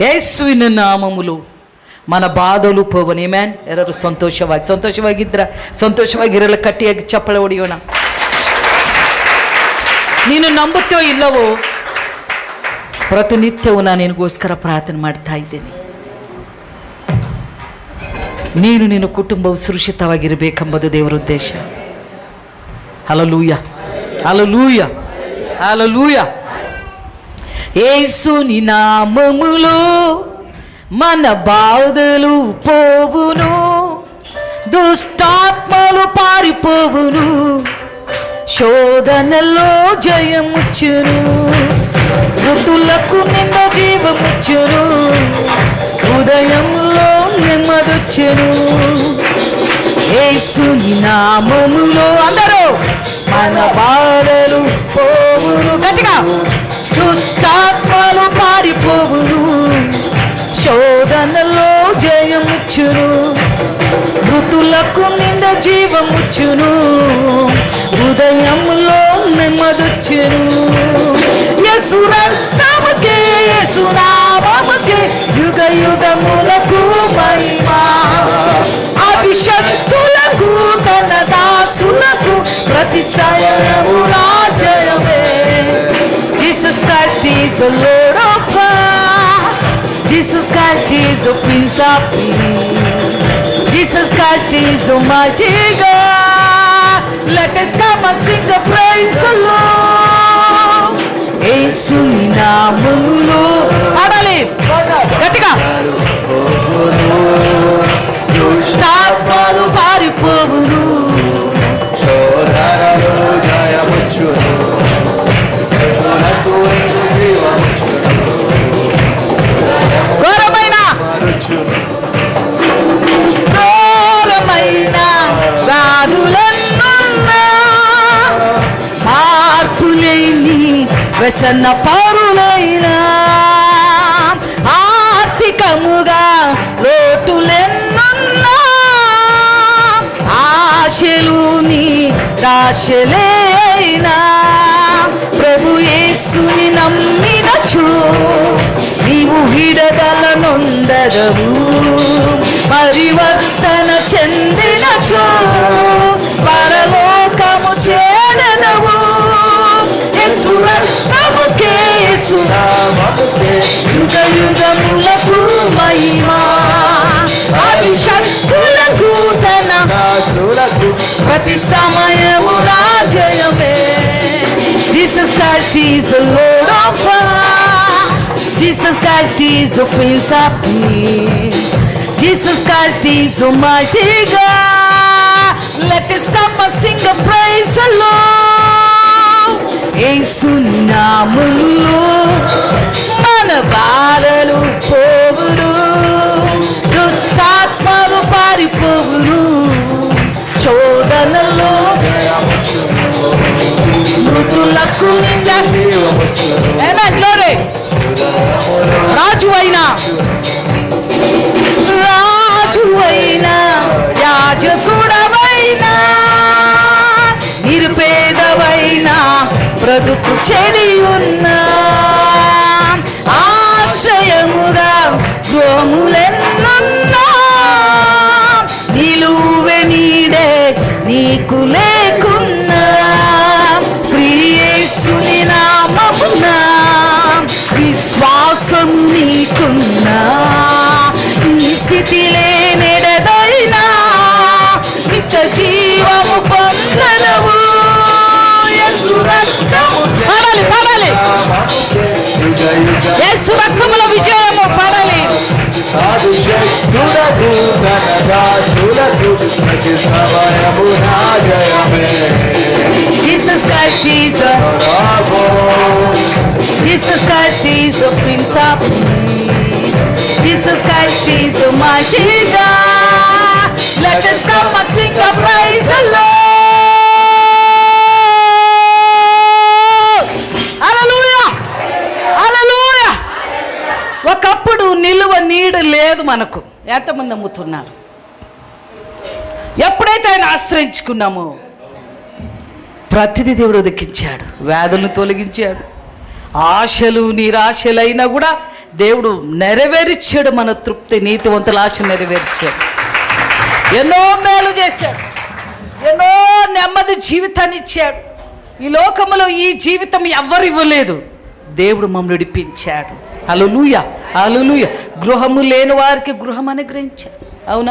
ಯೇಸುವಿನ ನಾಮಮುಲು ಮನ ಬಾದಲು ಪೋವನಿ ಮ್ಯಾನ್ ಎಲ್ಲರೂ ಸಂತೋಷವಾಗಿ, ಸಂತೋಷವಾಗಿದ್ರ ಸಂತೋಷವಾಗಿರಲ್ಲ ಕಟ್ಟಿಯಾಗಿ ಚಪ್ಪಳೆ ಹೊಡಿಯೋಣ. ನೀನು ನಂಬುತ್ತೋ ಇಲ್ಲವೋ? ಪ್ರತಿನಿತ್ಯವೂ ನಾನು ನಿನಗೋಸ್ಕರ ಪ್ರಾರ್ಥನೆ ಮಾಡ್ತಾ ಇದ್ದೀನಿ. ನೀನು ನಿನ್ನ ಕುಟುಂಬವು ಸುರಕ್ಷಿತವಾಗಿರಬೇಕೆಂಬುದು ದೇವರ ಉದ್ದೇಶ. ಅಲಲೂಯ ಅಲಲೂಯ ಅಲಲೂಯ ఏసుని నామములో మన బాధలు పోవును దుష్టాత్మలు పారిపోవును శోధనలో జయముచ్చును ఋతులకు నిన్న జీవముచ్చును ఉదయంలో నెమ్మదొచ్చును. ఏసుని నామములో అందరూ మన బాధలు పోవును. గట్టిగా దుష్టాత్మలు పారిపోవును. శోధనలో జయముచ్చును. మృతులకు నిండ జీవముచ్చును. హృదయంలో నెమ్మదొచ్చును. యసురా a of. Jesus Christ is the Prince of Peace. Jesus Christ is the mighty God. Let us come and sing the praise of Lord. 예수님 వ్యసన పరులైనా ఆర్థికముగా లోటులెన్నున్నా ఆశలు నీ రాశలైనా ప్రభు యేసుని నమ్మినచు నీవు విడదల నొందరవు పరివర్తన చెంది ರಾಜು ರಾಜು ಪ್ರತಿ ಸಮಯವು ರಾಜಯವೇ Jesus Christ is the Lord of all. Jesus Christ is the Prince of Peace. Jesus Christ is the mighty God. Let us come and sing a praise the Lord. మృతులకు నింద గ్లోరీ రాజు అయినా రాజు అయినా యాజకుడవైనా నిరుపేదవైనా బ్రతుకు చెడి ఉన్నా ఆశ్రయముగా గోములెన్నున్నా విశ్వాసం నీకున్నా ఈ స్థితిలే నెడదైనా నిత్య జీవము పొందనవు పాడాలి పాడాలి. యేసు రక్తముల విజయము పాడాలి. నా జీసస్ క్రైస్ట్ రాబో Jesus Christ is the Prince of Peace. Jesus Christ is the mighty God. Let us come and sing a praise the Lord. Hallelujah. Hallelujah. ఒకప్పుడు నిలువ నీడు లేదు మనకు ఎంతమంది నమ్ముతున్నారు ఎప్పుడైతే ఆయన ఆశ్రయించుకున్నామో ప్రతిదీ దేవుడు ఉదకించాడు వ్యాధులను తొలగించాడు ఆశలు నిరాశలైనా కూడా దేవుడు నెరవేర్చాడు మన తృప్తి నీతివంతుల ఆశ నెరవేర్చాడు. ఎన్నో మేలు చేశాడు. ఎన్నో నెమ్మది జీవితాన్ని ఇచ్చాడు. ఈ లోకములో ఈ జీవితం ఎవ్వరు ఇవ్వలేదు దేవుడు మమ్మల్ని విడిపించాడు అలులుయ అలులుయ గృహము లేని వారికి గృహం అనుగ్రహించాడు. అవునా?